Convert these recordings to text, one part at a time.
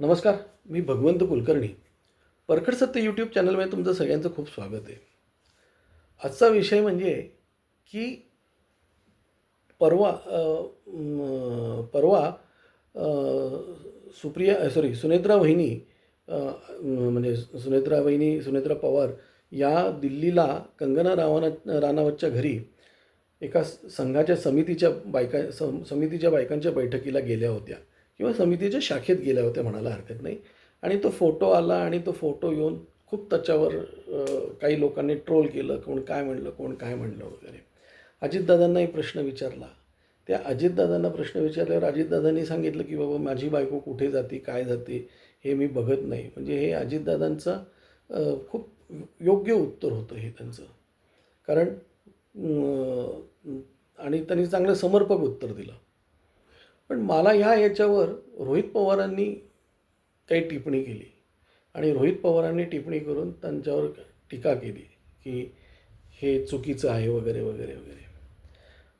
नमस्कार मी भगवंत कुलकर्णी. परखड सत्य यूट्यूब चॅनलमध्ये तुमचं सगळ्यांचं खूप स्वागत आहे. आजचा विषय म्हणजे की परवा परवा सुप्रिया सॉरी सुनेत्रा वहिनी म्हणजे सुनेत्रा वहिनी सुनेत्रा पवार या दिल्लीला कंगना रावना राणावतच्या घरी एका संघाच्या समितीच्या बायका सम समितीच्या बायकांच्या बैठकीला गेल्या होत्या. किंवा समितीच्या शाखेत गेल्या होत्या म्हणायला हरकत नाही. आणि तो फोटो आला आणि तो फोटो येऊन खूप त्याच्यावर काही लोकांनी ट्रोल केलं कोण काय म्हणलं कोण काय म्हणलं वगैरे. अजितदादांना एक प्रश्न विचारला. त्या अजितदादांना प्रश्न विचारल्यावर अजितदादांनी सांगितलं की बाबा माझी बायको कुठे जाते काय जाते हे मी बघत नाही. म्हणजे हे अजितदादांचं खूप योग्य उत्तर होतं हे त्यांचं. कारण आणि त्यांनी चांगलं समर्पक उत्तर दिलं. पण मला ह्या याच्यावर रोहित पवारांनी काही टिप्पणी केली. आणि रोहित पवारांनी टिप्पणी करून त्यांच्यावर टीका केली की हे चुकीचं आहे वगैरे वगैरे वगैरे.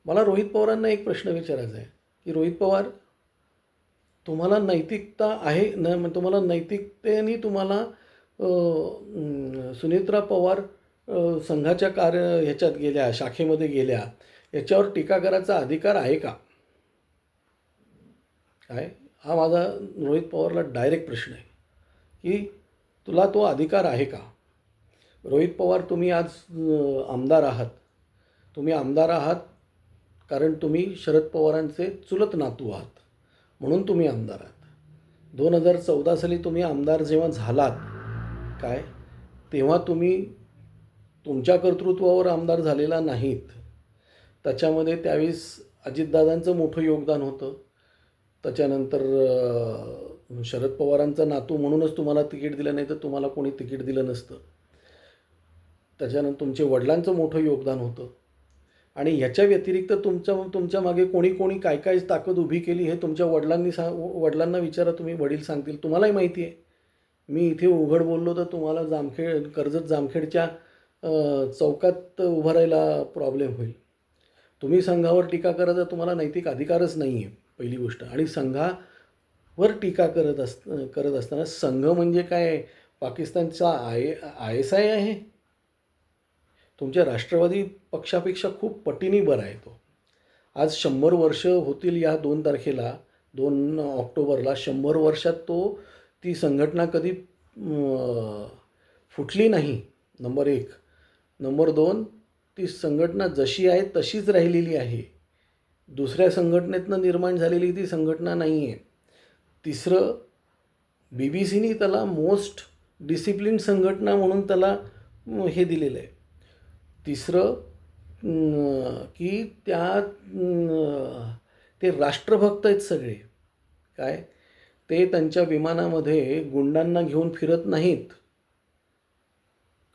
मला रोहित पवारांना एक प्रश्न विचारायचा आहे की रोहित पवार तुम्हाला नैतिकता आहे न तुम्हाला नैतिकतेने तुम्हाला अ, सुनेत्रा पवार संघाच्या कार्य ह्याच्यात गेल्या शाखेमध्ये गेल्या याच्यावर टीका करायचा अधिकार आहे का? काय हा माझा रोहित पवारला डायरेक्ट प्रश्न आहे की तुला तो अधिकार आहे का? रोहित पवार तुम्ही आज आमदार आहात. तुम्ही आमदार आहात कारण तुम्ही शरद पवारांचे चुलत नातू आहात. म्हणून तुम्ही आमदार आहात. दोन हजार चौदा साली तुम्ही आमदार जेव्हा झालात काय? तेव्हा तुम्ही तुमच्या कर्तृत्वावर आमदार झालेला नाहीत. त्याच्यामध्ये त्यावेळेस अजितदादांचं मोठं योगदान होतं. त्याच्यानंतर शरद पवारांचा नातू म्हणूनच तुम्हाला तिकीट दिलं नाही तर तुम्हाला कोणी तिकीट दिलं नसतं. त्याच्यानंतर तुमचे वडिलांचं मोठं योगदान होतं. आणि ह्याच्या व्यतिरिक्त तुमच्या तुमच्या मागे कोणी कोणी काय काय ताकद उभी केली हे तुमच्या वडिलांनी सा वडिलांना विचारा तुम्ही वडील सांगतील. तुम्हालाही माहिती आहे. मी इथे उघड बोललो तर तुम्हाला जामखेड कर्जत जामखेडच्या चौकात उभं राहायला प्रॉब्लेम होईल. तुम्ही संघावर टीका करायचा तुम्हाला नैतिक अधिकारच नाही आहे पहिली गोष्ट. आणि संघावर टीका करत अस करत असताना संघ म्हणजे काय? पाकिस्तानचा आय आय एस आय आहे. तुमच्या राष्ट्रवादी पक्षापेक्षा खूप पटीने बरा आहे तो. आज शंभर वर्ष होतील या दोन तारखेला दोन ऑक्टोबरला. शंभर वर्षात तो ती संघटना कधी फुटली नाही. नंबर एक. नंबर दोन ती संघटना जशी आहे तशीच राहिलेली आहे. दुसऱ्या संघटनेतनं निर्माण झालेली ती संघटना नाही आहे तिसरं बी बी सीनी त्याला मोस्ट डिसिप्लिन संघटना म्हणून त्याला हे दिलेलं आहे तिसरं की त्या ते राष्ट्रभक्त आहेत सगळे. काय? ते त्यांच्या विमानामध्ये गुंडांना घेऊन फिरत नाहीत.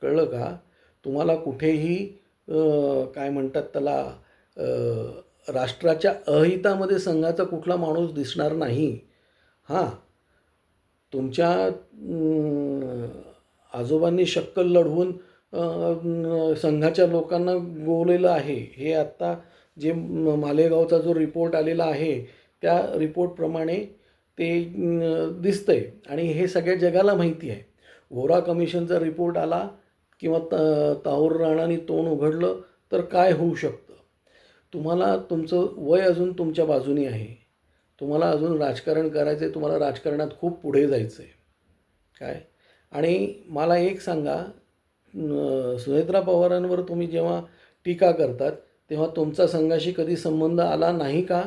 कळलं का? तुम्हाला कुठेही काय म्हणतात त्याला राष्ट्राच्या अहितामध्ये संघाचा कुठला माणूस दिसणार नाही. हां. तुमच्या आजोबांनी शक्कल लढवून संघाच्या लोकांना गोवलेलं आहे. हे आत्ता जे मालेगावचा जो रिपोर्ट आलेला आहे त्या रिपोर्टप्रमाणे ते दिसतं दिसतंय. आणि हे सगळ्या जगाला माहिती आहे. वोरा कमिशनचा रिपोर्ट आला किंवा त ताऊर राणाने तोंड उघडलं तर काय होऊ शकतं? तुम्हाला तुमचं वय अजून तुमच्या बाजूनी आहे. तुम्हाला अजून राजकारण करायचं आहे तुम्हाला राजकारणात खूप पुढे जायचं आहे काय? आणि मला एक सांगा सुनेत्रा पवारांवर तुम्ही जेव्हा टीका करतात तेव्हा तुमचा संघाशी कधी संबंध आला नाही का?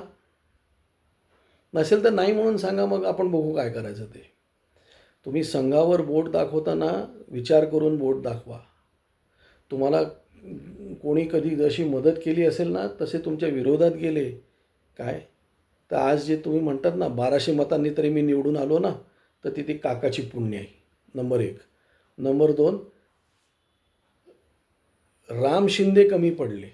नसेल तर नाही म्हणून सांगा मग आपण बघू काय करायचं ते. तुम्ही संघावर बोट दाखवताना विचार करून बोट दाखवा. तुम्हाला कोणी कधी जशी मदत केली असेल ना तसे तुमच्या विरोधात गेले. काय? तर आज जे तुम्ही म्हणतात ना बाराशे मतांनी तरी मी निवडून आलो ना तर तिथे काकाची पुण्य आहे. नंबर एक. नंबर दोन राम शिंदे कमी पडले.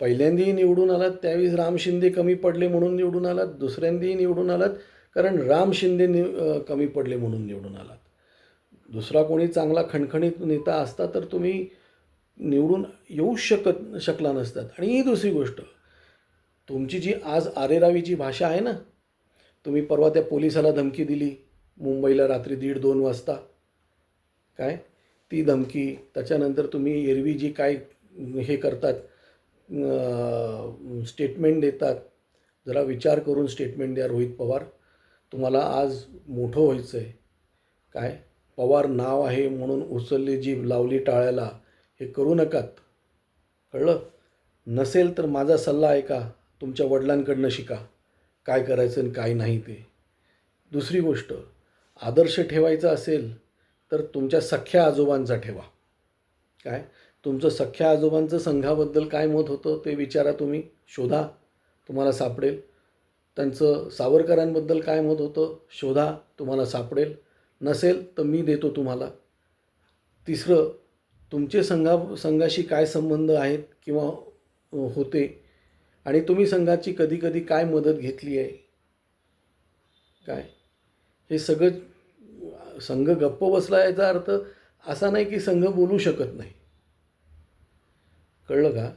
पहिल्यांदाही निवडून आलात त्यावेळी राम शिंदे कमी पडले म्हणून निवडून आलात दुसऱ्यांदाही निवडून आलात कारण राम शिंदे नि कमी पडले म्हणून निवडून आलात. दुसरा कोणी चांगला खणखणीत नेता असता तर तुम्ही निवडून येऊ शकत शकला नसतात. आणि ही दुसरी गोष्ट तुमची जी आज आरेरावीची भाषा आहे ना तुम्ही परवा त्या पोलिसाला धमकी दिली मुंबईला रात्री दीड दोन वाजता. काय? ती धमकी त्याच्यानंतर तुम्ही एरवी जी काय हे करतात स्टेटमेंट देतात जरा विचार करून स्टेटमेंट द्या रोहित पवार. तुम्हाला आज मोठं व्हायचं आहे काय? पवार नाव आहे म्हणून उचलली जीभ लावली टाळ्याला. हे करू नकात. कळलं? नसेल तर माझा सल्ला ऐका. तुमच्या वडिलांकडनं शिका. काय करायचं आणि काय नाही ते. दुसरी गोष्ट आदर्श ठेवायचा असेल तर तुमच्या सख्या आजोबांचा ठेवा. काय? तुमचं सख्या आजोबांचं संघाबद्दल काय मत होतं ते विचारा तुम्ही. शोधा. तुम्हाला सापडेल. त्यांचं सावरकरांबद्दल काय मत होतं शोधा. तुम्हाला सापडेल. नसेल तर मी देतो तुम्हाला. तिसरं तुमचे संघा संघाशी काय संबंध आहेत किंवा होते? आणि तुम्ही संघाची कधी कधी काय मदत घेतली आहे? काय? हे सगळं संघ गप्प बसला याचा अर्थ असा नाही की संघ बोलू शकत नाही. कळलं का?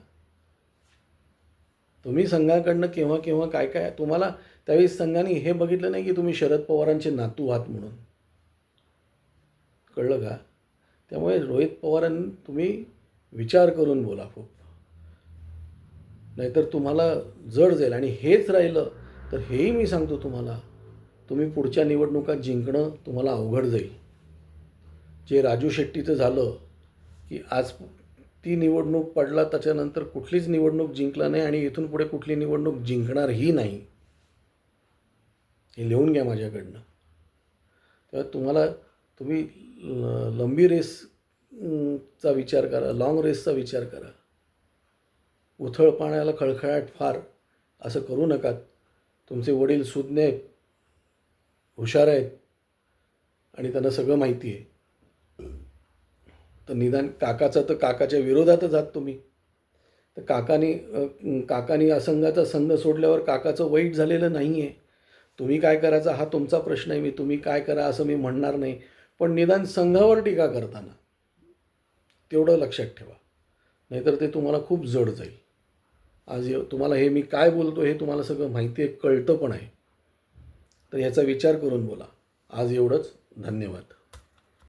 तुम्ही संघाकडनं केव्हा केव्हा काय काय तुम्हाला त्यावेळी संघाने हे बघितलं नाही की तुम्ही शरद पवारांचे नातू आहात म्हणून. कळलं का? त्यामुळे रोहित पवारांनी तुम्ही विचार करून बोला खूप. नाहीतर तुम्हाला जड जाईल. आणि हेच राहिलं तर हेही मी सांगतो तुम्हाला तुम्ही पुढच्या निवडणुका जिंकणं तुम्हाला अवघड जाईल. जे राजू शेट्टीचं झालं की आज ती निवडणूक पडला त्याच्यानंतर कुठलीच निवडणूक जिंकला नाही आणि इथून पुढे कुठली निवडणूक जिंकणारही नाही. हे लिहून घ्या माझ्याकडनं. तेव्हा तुम्हाला तुम्ही ल- लंबी रेस चा विचार करा लाँग रेसचा विचार करा. उथळ पाण्याला खळखळाट फार असं करू नका. तुमचे वडील सुज्ञ आहेत हुशार आहेत आणि त्यांना सगळं माहिती आहे. तर निदान काकाचं तर काकाच्या विरोधातच आहात तुम्ही. तर काकानी काकानी असंघाचा संघ सोडल्यावर काकाचं वाईट झालेलं नाही आहे तुम्ही काय करायचा हा तुमचा प्रश्न आहे. मी तुम्ही काय करा असं मी म्हणणार नाही. पण निदान संघावर टीका करताना तेवढं लक्षात ठेवा. नाहीतर ते तुम्हाला खूप जड जाईल. आज तुम्हाला हे मी काय बोलतो हे तुम्हाला सगळं माहिती आहे कळतं पण आहे. तर ह्याचा विचार करून बोला. आज एवढंच. धन्यवाद.